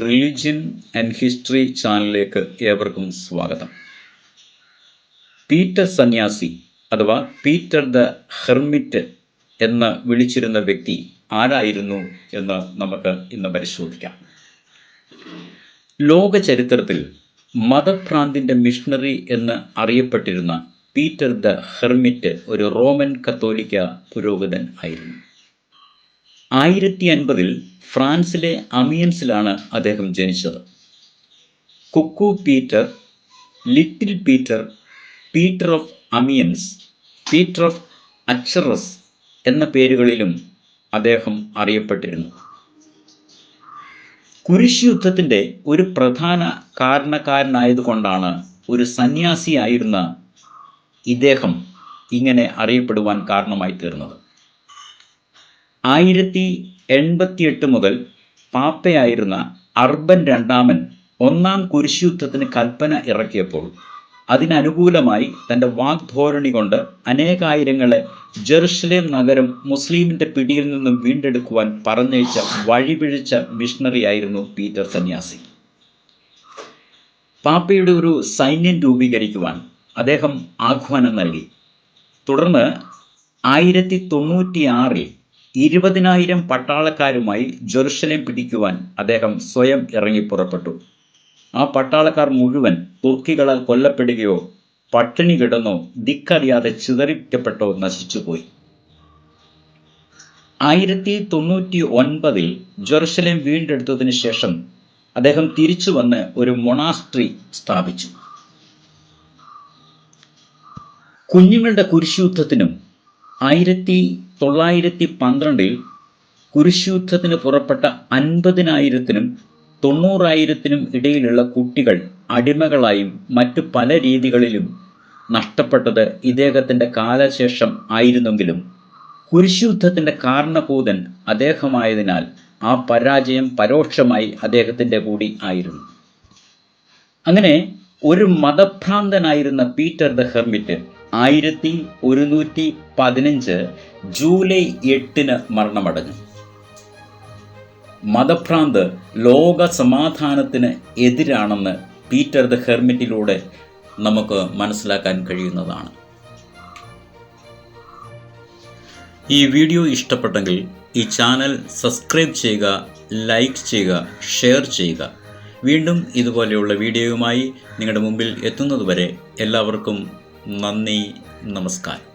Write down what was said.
Religion and history ചാനലിലേക്ക് ഏവർക്കും സ്വാഗതം. പീറ്റർ സന്യാസി അഥവാ പീറ്റർ ദ ഹെർമിറ്റ് എന്ന് വിളിച്ചിരുന്ന വ്യക്തി ആരായിരുന്നു എന്ന് നമുക്ക് ഇന്ന് പരിശോധിക്കാം. ലോക ചരിത്രത്തിൽ മതഭ്രാന്തിന്റെ മിഷണറി എന്ന് അറിയപ്പെട്ടിരുന്ന പീറ്റർ ദ ഹെർമിറ്റ് ഒരു റോമൻ കത്തോലിക്ക പുരോഹിതൻ ആയിരുന്നു. ആയിരത്തി അൻപതിൽ ഫ്രാൻസിലെ അമിയൻസിലാണ് അദ്ദേഹം ജനിച്ചത്. Cucu Peter Little Peter Peter of Amiens Peter of Acheres എന്ന പേരുകളിലും അദ്ദേഹം അറിയപ്പെട്ടിരുന്നു. കുരിശ് യുദ്ധത്തിന്റെ ഒരു പ്രധാന കാരണക്കാരനായതുകൊണ്ടാണ് ഒരു സന്യാസിയായിരുന്ന ഇദ്ദേഹം ഇങ്ങനെ അറിയപ്പെടുവാൻ കാരണമായി തീർന്നത് ആയിരത്തി എൺപത്തിയെട്ട് മുതൽ പാപ്പയായിരുന്ന അർബൻ രണ്ടാമൻ ഒന്നാം കുരിശുയുദ്ധത്തിന് കൽപ്പന ഇറക്കിയപ്പോൾ അതിനനുകൂലമായി തന്റെ വാഗ്ധോരണി കൊണ്ട് അനേകായിരങ്ങളെ ജെറുസലേം നഗരം മുസ്ലിമിന്റെ പിടിയിൽ നിന്നും വീണ്ടെടുക്കുവാൻ പറഞ്ഞയച്ച വഴിപിഴിച്ച മിഷണറിയായിരുന്നു പീറ്റർ സന്യാസി. പാപ്പയുടെ ഒരു സൈന്യം രൂപീകരിക്കുവാൻ അദ്ദേഹം ആഹ്വാനം നൽകി. തുടർന്ന് ആയിരത്തി തൊണ്ണൂറ്റിയാറിൽ ഇരുപതിനായിരം പട്ടാളക്കാരുമായി ജെറുസലേം പിടിക്കുവാൻ അദ്ദേഹം സ്വയം ഇറങ്ങി പുറപ്പെട്ടു. ആ പട്ടാളക്കാർ മുഴുവൻ തുർക്കികളാൽ കൊല്ലപ്പെടുകയോ പട്ടിണി കിടന്നോ ദിക്കറിയാതെ ചിതറിക്കപ്പെട്ടോ നശിച്ചുപോയി. ആയിരത്തി തൊണ്ണൂറ്റി ഒൻപതിൽ ജെറുസലേം വീണ്ടെടുത്തതിന് ശേഷം അദ്ദേഹം തിരിച്ചു വന്ന് ഒരു മൊണാസ്ട്രി സ്ഥാപിച്ചു. കുഞ്ഞുങ്ങളുടെ കുരിശുയുദ്ധത്തിനും ആയിരത്തി തൊള്ളായിരത്തി പന്ത്രണ്ടിൽ കുരിശുദ്ധത്തിന് പുറപ്പെട്ട അൻപതിനായിരത്തിനും തൊണ്ണൂറായിരത്തിനും ഇടയിലുള്ള കുട്ടികൾ അടിമകളായും മറ്റു പല രീതികളിലും നഷ്ടപ്പെട്ടത് ഇദ്ദേഹത്തിന്റെ കാലശേഷം ആയിരുന്നെങ്കിലും. കുരിശുദ്ധത്തിന്റെ കാരണഭൂതൻ അദ്ദേഹമായതിനാൽ ആ പരാജയം പരോക്ഷമായി അദ്ദേഹത്തിന്റെ കൂടി ആയിരുന്നു. അങ്ങനെ ഒരു മതഭ്രാന്തനായിരുന്ന പീറ്റർ ദ ഹെർമിറ്റ് ആയിരത്തി ഒരുന്നൂറ്റി പതിനഞ്ച് ജൂലൈ എട്ടിന് മരണമടഞ്ഞു. മതഭ്രാന്ത് ലോക സമാധാനത്തിന് എതിരാണെന്ന് പീറ്റർ ദ ഹെർമിറ്റിലൂടെ നമുക്ക് മനസ്സിലാക്കാൻ കഴിയുന്നതാണ്. ഈ വീഡിയോ ഇഷ്ടപ്പെട്ടെങ്കിൽ ഈ ചാനൽ സബ്സ്ക്രൈബ് ചെയ്യുക ലൈക്ക് ചെയ്യുക ഷെയർ ചെയ്യുക. വീണ്ടും ഇതുപോലെയുള്ള വീഡിയോയുമായി നിങ്ങളുടെ മുമ്പിൽ എത്തുന്നതുവരെ എല്ലാവർക്കും നന്ദി നമസ്കാരം.